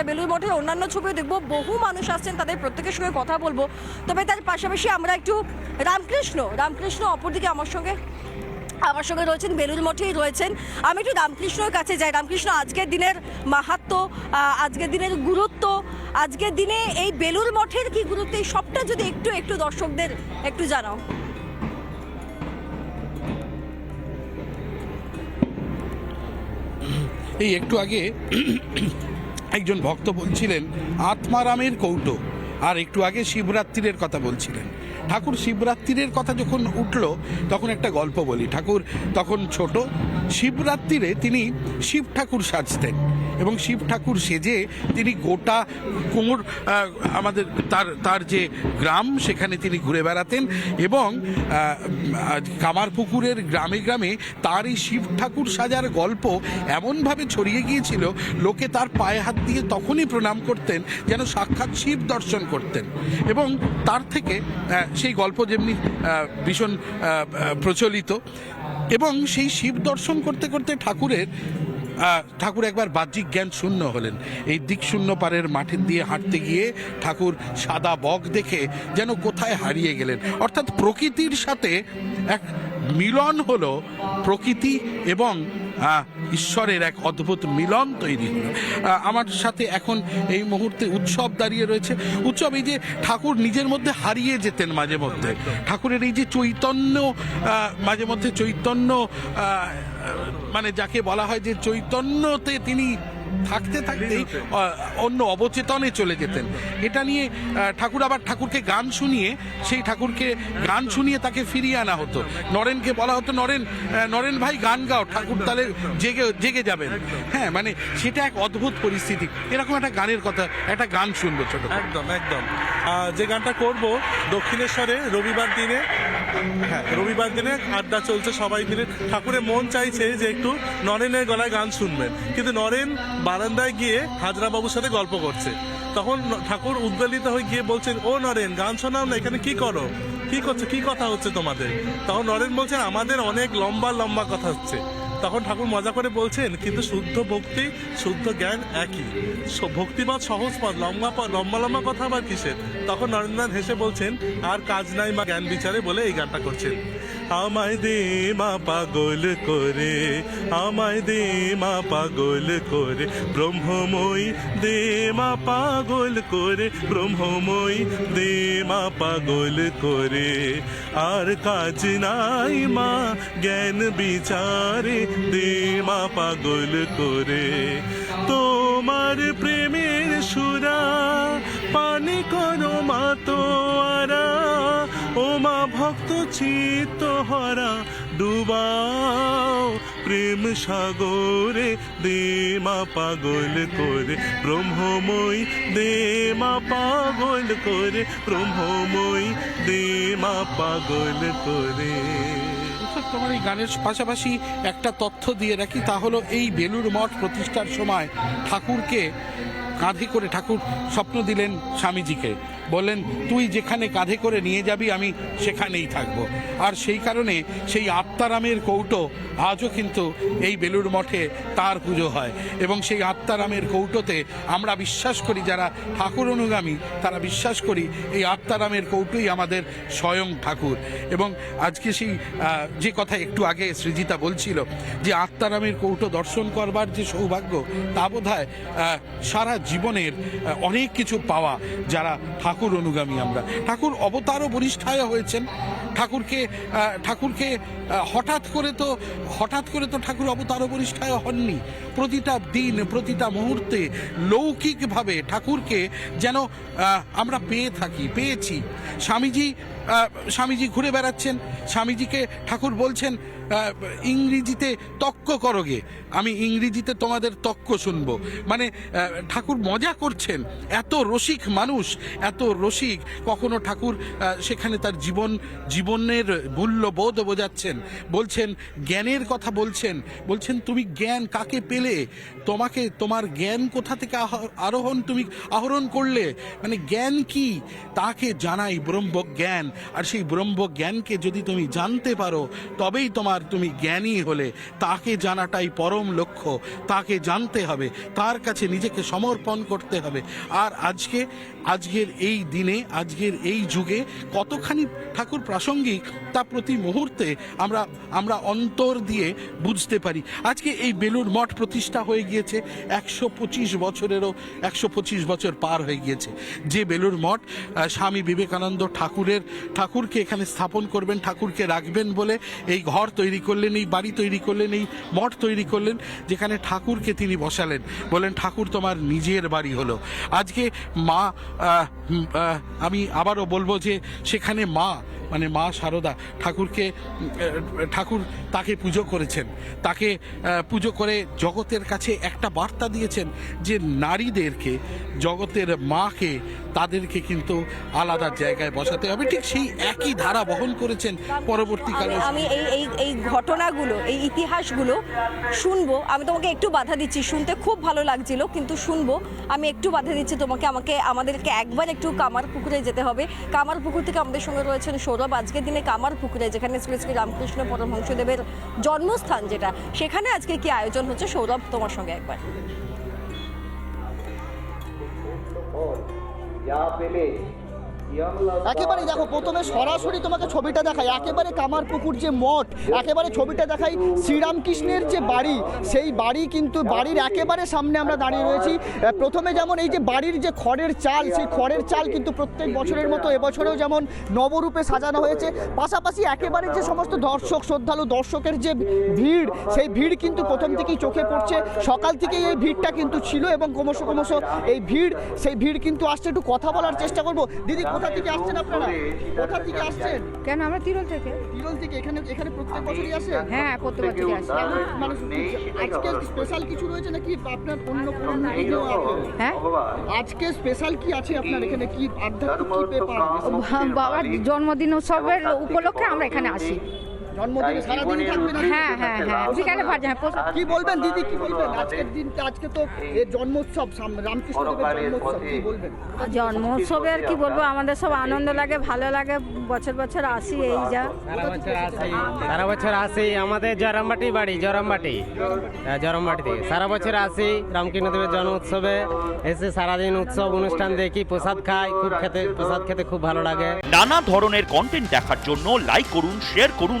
আমরা বেলুর মঠের অন্যান্য ছবিও দেখব। বহু মানুষ আসছেন তাদের প্রত্যেকের সঙ্গে কথা বলব। তবে তার পাশাপাশি আমরা একটু রামকৃষ্ণ রামকৃষ্ণ অপরদিকে আমার সঙ্গে আমার সঙ্গে রয়েছেন বেলুর মঠেই রয়েছেন। আমি একটু রামকৃষ্ণর কাছে যাই। রামকৃষ্ণ, আজকের দিনের মাহাত্ম আজকের দিনের গুরুত্ব, আজকের দিনে এই বেলুর মঠের কি গুরুত্ব, এই সবটা যদি একটু একটু দর্শকদের একটু জানাও। এই একটু আগে একজন ভক্ত বলছিলেন আত্মারামের কৌটো। আর একটু আগে শিবরাত্রির কথা বলছিলেন। ঠাকুর শিবরাত্রির কথা যখন উঠল, তখন একটা গল্প বলি। ঠাকুর তখন ছোট, শিবরাত্রিরে তিনি শিব ঠাকুর সাজতেন এবং শিব ঠাকুর সেজে তিনি গোটা কুমোর আমাদের তার তার যে গ্রাম, সেখানে তিনি ঘুরে বেড়াতেন এবং কামারপুকুরের গ্রামে গ্রামে তার এই শিব ঠাকুর সাজার গল্প এমনভাবে ছড়িয়ে গিয়েছিল, লোকে তার পায়ে হাত দিয়ে তখনই প্রণাম করতেন যেন সাক্ষাৎ শিব দর্শন করতেন এবং তার থেকে সেই গল্প যেমনি ভীষণ প্রচলিত, এবং সেই শিব দর্শন করতে করতে ঠাকুরের ঠাকুর একবার বাহ্যিক জ্ঞান শূন্য হলেন। এই দিক শূন্য পারের মাঠের দিয়ে হাঁটতে গিয়ে ঠাকুর সাদা বক দেখে যেন কোথায় হারিয়ে গেলেন। অর্থাৎ প্রকৃতির সাথে এক মিলন হলো প্রকৃতি এবং ঈশ্বরের এক অদ্ভুত মিলন তৈরি হলো। আমার সাথে এখন এই মুহূর্তে উৎসব দাঁড়িয়ে রয়েছে। উৎসব এই যে ঠাকুর নিজের মধ্যে হারিয়ে যেতেন মাঝে মধ্যে। ঠাকুরের এই যে চৈতন্য মাঝে মধ্যে চৈতন্য মানে যাকে বলা হয় যে চৈতন্যতে তিনি থাকতে থাকতেই অন্য অবচেতনে চলে যেতেন। এটা নিয়ে ঠাকুর আবার ঠাকুরকে গান শুনিয়ে, সেই ঠাকুরকে গান শুনিয়ে তাকে ফিরিয়ে আনা হতো। নরেনকে বলা হতো, নরেন নরেন ভাই, গান গাও, ঠাকুর তাহলে জেগে জেগে যাবেন। হ্যাঁ মানে সেটা এক অদ্ভুত পরিস্থিতি। এরকম একটা গানের কথা, একটা গান শুনব ছোট একদম একদম। যে গানটা করব দক্ষিণেশ্বরে রবিবার দিনে হ্যাঁ রবিবার দিনে আড্ডা চলছে সবাই মিলে। ঠাকুরের মন চাইছে যে একটু নরেনের গলায় গান শুনবেন। কিন্তু নরেন বারান্দায় গিয়ে হাজরা বাবুর সাথে গল্প করছে। তখন ঠাকুর উদ্বেলিত হয়ে গিয়ে বলছেন, ও নরেন, গান শোনাও না, এখানে কি করো? কি করছ? কি কথা হচ্ছে তোমাদের? তখন নরেন বলছেন, আমাদের অনেক লম্বা লম্বা কথা হচ্ছে। তখন ঠাকুর মজা করে বলছেন, কিন্তু শুদ্ধ ভক্তি, শুদ্ধ জ্ঞান একই। ভক্তিপদ সহজ পথ, লম্বা পথ, লম্বা লম্বা কথা আবার কিসের? তখন নরেন্দ্রনাথ হেসে বলছেন, আর কাজ নাই মা জ্ঞান বিচারে বলে এই গানটা করছেন। আমায় দে মা পাগল করে, আমায় দে মা পাগল করে। ব্রহ্মময়ী দে মা পাগল করে, ব্রহ্মময়ী দে মা পাগল করে। আর কাজ নাই মা জ্ঞান বিচারে, দে মা পাগল করে। তোমার প্রেমের সুরা পানি করো মা ও মা ভক্ত চিত্ত হরা, ডুবাও প্রেম সাগরে, দেমা পাগল করে। ব্রহ্মময়ী, দেমা পাগল করে। ব্রহ্মময়ী, দেমা পাগল করে। তোমার এই গানের পাশাপাশি একটা তথ্য দিয়ে রাখি, তা হলো এই বেলুর মঠ প্রতিষ্ঠার সময় ঠাকুরকে কাঁধে করে ঠাকুর স্বপ্ন দিলেন স্বামীজিকে। বললেন, তুই যেখানে কাঁধে করে নিয়ে যাবি, আমি সেখানেই থাকব। আর সেই কারণে সেই আত্মারামের কৌটো আজও কিন্তু এই বেলুর মঠে তার পুজো হয়। এবং সেই আত্মারামের কৌটোতে আমরা বিশ্বাস করি, যারা ঠাকুর অনুগামী, তারা বিশ্বাস করি এই আত্মারামের কৌটোই আমাদের স্বয়ং ঠাকুর। এবং আজকে সেই যে কথা একটু আগে সৃজিতা বলছিল, যে আত্মারামের কৌটো দর্শন করবার যে সৌভাগ্য, তা বোধ হয় সারা জীবনের অনেক কিছু পাওয়া যারা ঠাকুর অনুগামী আমরা। ঠাকুর অবতারও বরিষ্ঠায় হয়েছেন। ঠাকুরকে ঠাকুরকে হঠাৎ করে তো, হঠাৎ করে তো ঠাকুর অবতার বরিষ্ঠায় হননি। প্রতিটা দিন, প্রতিটা মুহূর্তে লৌকিকভাবে ঠাকুরকে যেন আমরা পেয়ে থাকি, পেয়েছি। স্বামীজি স্বামীজি ঘুরে বেড়াচ্ছেন। স্বামীজিকে ঠাকুর বলছেন ইংরেজিতে তক্ক করোগে। আমি ইংরেজিতে তোমাদের তক্ক শুনব। মানে ঠাকুর মজা করছেন। এত রসিক মানুষ, এত রসিক। কখনো ঠাকুর সেখানে তার জীবন জীবন জীবনের মূল্যবোধ বোঝাচ্ছেন। বলছেন, জ্ঞানের কথা বলছেন। বলছেন, তুমি জ্ঞান কাকে পেলে? তোমাকে, তোমার জ্ঞান কোথা থেকে আরোহণ তুমি আহরণ করলে? মানে জ্ঞান কি? তাকে জানাই ব্রহ্ম জ্ঞান আর সেই ব্রহ্ম জ্ঞানকে যদি তুমি জানতে পারো, তবেই তোমার তুমি জ্ঞানী হলে। তাকে জানাটাই পরম লক্ষ্য। তাকে জানতে হবে। তার কাছে নিজেকে সমর্পণ করতে হবে। আর আজকে, আজকের এই দিনে, আজকের এই যুগে কতখানি ঠাকুর প্রাসঙ্গিক তা প্রতি মুহূর্তে আমরা আমরা অন্তর দিয়ে বুঝতে পারি। আজকে এই বেলুর মঠ প্রতিষ্ঠা হয়ে গিয়েছে, একশো পঁচিশ বছরেরও, একশো পঁচিশ বছর পার হয়ে গিয়েছে। যে বেলুর মঠ স্বামী বিবেকানন্দ ঠাকুরের, ঠাকুরকে এখানে স্থাপন করবেন, ঠাকুরকে রাখবেন বলে এই ঘর তৈরি করলেন, এই বাড়ি তৈরি করলেন, এই মঠ তৈরি করলেন, যেখানে ঠাকুরকে তিনি বসালেন। বলেন ঠাকুর, তোমার নিজের বাড়ি হলো। আজকে মা আমি আবারও বলব যে সেখানে মা মানে মা শারদা ঠাকুরকে ঠাকুর তাকে পুজো করেছেন। তাকে পুজো করে জগতের কাছে একটা বার্তা দিয়েছেন যে নারীদেরকে, জগতের মাকে তাদেরকে কিন্তু আলাদা জায়গায় বসাতে হবে। ঠিক সেই একই ধারা বহন করেছেন পরবর্তীকালে। আমি- এই এই এই ঘটনাগুলো, এই ইতিহাসগুলো শুনব। আমি তোমাকে একটু বাধা দিচ্ছি। শুনতে খুব ভালো লাগছিল, কিন্তু শুনব। আমি একটু বাধা দিচ্ছি তোমাকে। আমাকে, আমাদেরকে একবার একটু কামার পুকুরে যেতে হবে। কামার পুকুর থেকে আমাদের সঙ্গে রয়েছেন সৌরভ আজকের দিনে কামার পুকুরে, যেখানে শ্রী শ্রী রামকৃষ্ণ পরমহংসদেবের জন্মস্থান যেটা, সেখানে আজকে কি আয়োজন হচ্ছে? সৌরভ, তোমার সঙ্গে একবার। একেবারে দেখো, প্রথমে সরাসরি তোমাকে ছবিটা দেখাই। একেবারে কামারপুকুর যে মঠ, একেবারে ছবিটা দেখাই শ্রীরামকৃষ্ণের যে বাড়ি। সেই বাড়ি কিন্তু, বাড়ির একেবারে সামনে আমরা দাঁড়িয়ে রয়েছি। প্রথমে যেমন এই যে বাড়ির যে খড়ের চাল, সেই খড়ের চাল কিন্তু প্রত্যেক বছরের মতো এবছরেও যেমন নবরূপে সাজানো হয়েছে। পাশাপাশি একেবারে যে সমস্ত দর্শক, শ্রদ্ধালু, দর্শকের যে ভিড়, সেই ভিড় কিন্তু প্রথম থেকেই চোখে পড়ছে। সকাল থেকেই এই ভিড়টা কিন্তু ছিল এবং ক্রমশ ক্রমশ এই ভিড়, সেই ভিড় কিন্তু আসছে। একটু কথা বলার চেষ্টা করব। দিদি কোথা থেকে আসছেন আপনারা? কোথা থেকে আসছেন? কেন আমরা তিরল থেকে। তিরল থেকে এখানে এখানে প্রত্যেক বছরই আসে? হ্যাঁ প্রত্যেক বছরই আসে। মানে আজকে স্পেশাল কিছু রয়েছে নাকি আপনার অন্য কোনো হ্যাঁ? আজকে স্পেশাল কি আছে আপনার এখানে? কি আধ্যাত্মিক কি পেপার বাবার জন্মদিন উৎসবের উপলক্ষে আমরা এখানে আসি। জন্মদিনে থাকবেন হ্যাঁ হ্যাঁ হ্যাঁ। বিকালে হ্যাঁ কি বলবেন দিদি কি বলবেন? আজকের দিনটা আজকে তো এ জন্মোৎসব রামকৃষ্ণ জন্মোৎসব কি বলবেন? জন্ম উৎসবে আর কি বলব আমাদের সব আনন্দ লাগে ভালো লাগে বছর বছর আসি এই যা। সারা বছর আসি আমাদের জরমবাটি বাড়ি জরমবাটি হ্যাঁ, জরমবাটি থেকে সারা বছর আসি রামকৃষ্ণদেবের জন্ম উৎসবে এসে সারাদিন উৎসব অনুষ্ঠান দেখি প্রসাদ খাই খুব খেতে প্রসাদ খেতে খুব ভালো লাগে। নানা ধরনের কন্টেন্ট দেখার জন্য লাইক করুন শেয়ার করুন